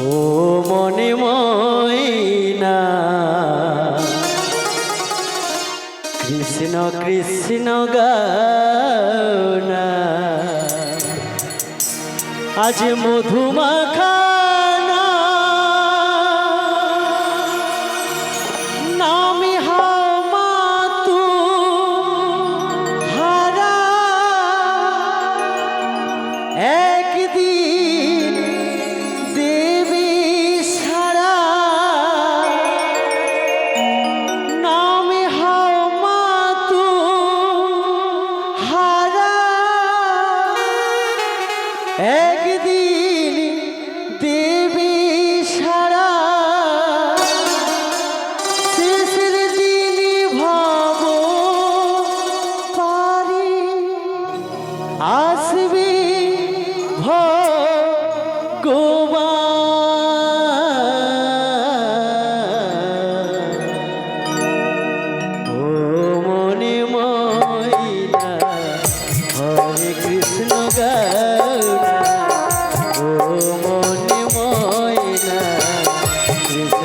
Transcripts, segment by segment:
ও মনে ময়না। কৃষ্ণ কৃষ্ণ গানা আজ মধুমাখানা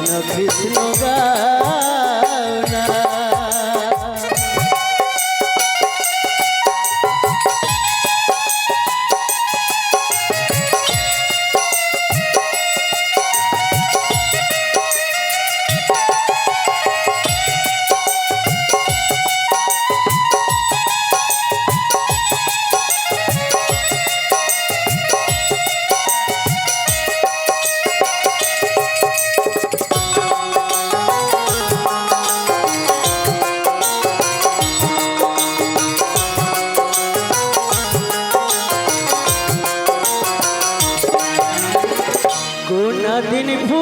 কৃষ্ণ কৃষ্ণ গৌরা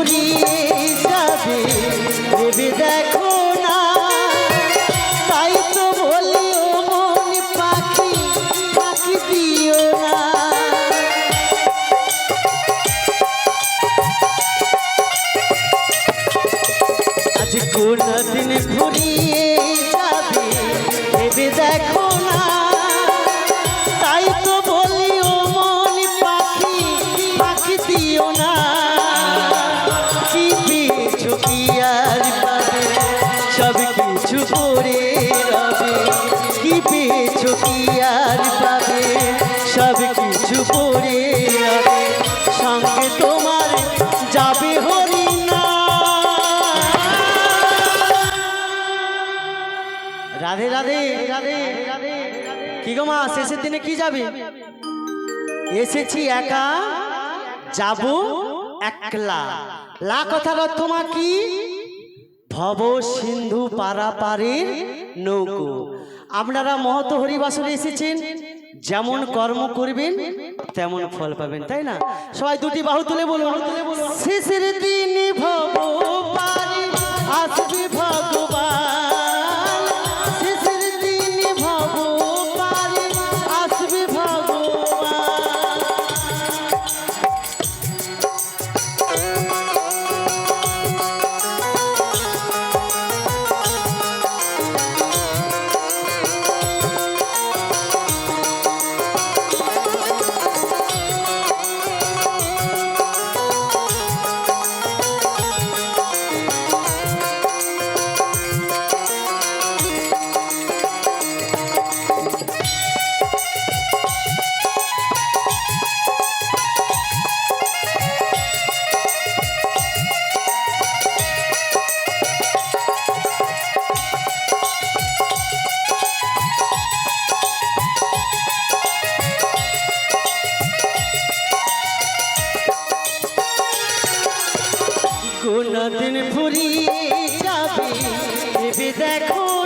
দিন ফুরিয়ে কি পিছু কি সঙ্গে তোমার রাধে রাধে। রাধে কি গো মা, শেষের দিনে কি যাবে? এসেছি একা, যাব একলা। লা কথার অর্থ মা কি? ভব সিন্ধু পারাপারের নৌকো। আপনারা মহত হরিবাসনে এসেছেন, যেমন কর্ম করবেন, তেমন ফল পাবেন, তাই না? সবাই দুটি বাহু তুলে বলুন। শেষের দিন কোনদিন ফুরিয়ে যাবে দেখো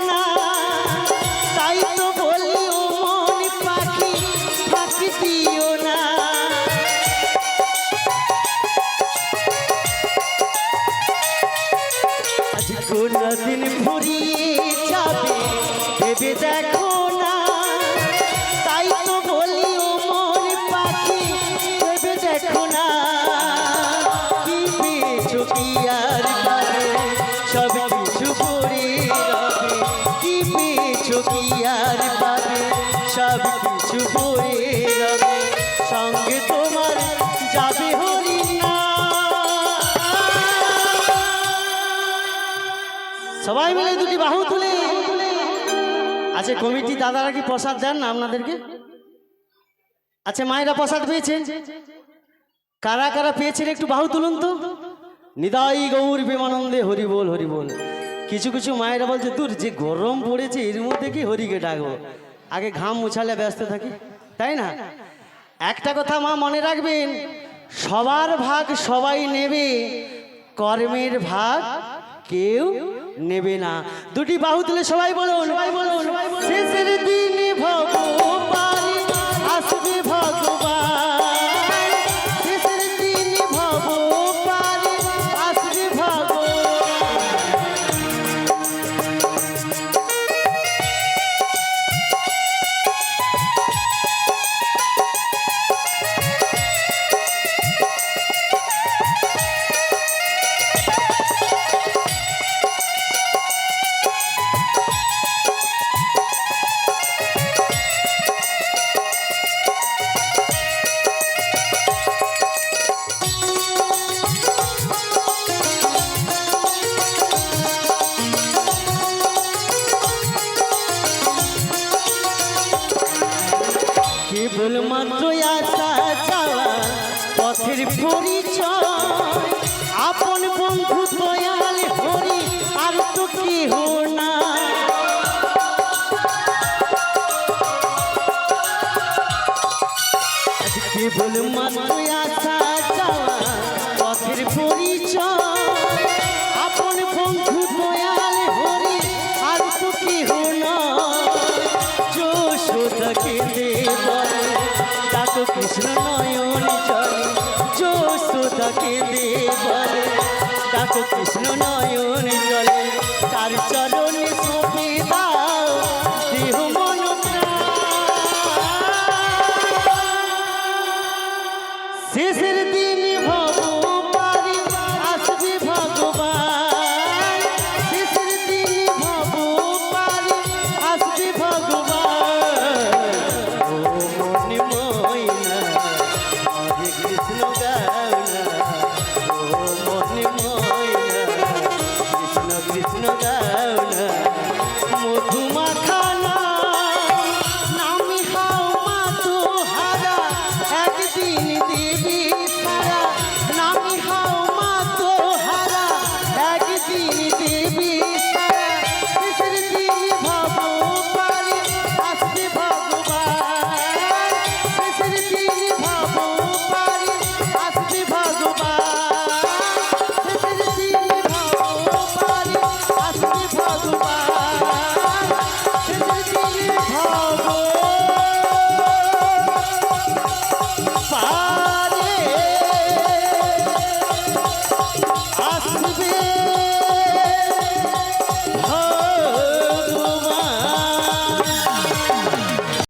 সবাই মিলে দুটি বাহু তুলে। আচ্ছা কমিটি দাদারা কি প্রসাদ দেন না আপনাদেরকে? আচ্ছা মায়েরা প্রসাদ পেয়েছেন। কারা কারা পেয়েছেন একটু বাহু তুলুন তো। নিদাই গৌর বিমানন্দে হরি বল হরি বল। কিছু কিছু মায়েরা বলছে, দূর, যে গরম পড়েছে, এর মধ্যে কি হরিকে ডাকবো? আগে ঘাম মুছালে ব্যস্ত থাকি, তাই না? একটা কথা মা মনে রাখবেন, সবার ভাগ সবাই নেবে, কর্মের ভাগ কেউ নেবে না। দুটি বাহু তুলে সবাই বলুন সবাই বলুন শেষের দিন কেবল মাত্র আসা যাওয়া পথের পরিচয়। আপন বন্ধু দয়াল হরি আর তো কেহ যশোদাকে দে বলে। ডাকো কৃষ্ণ নয়ন চলে। যশোদাকে দে বলে ডাকো কৃষ্ণ নয়ন চলে। তার চরণে সপে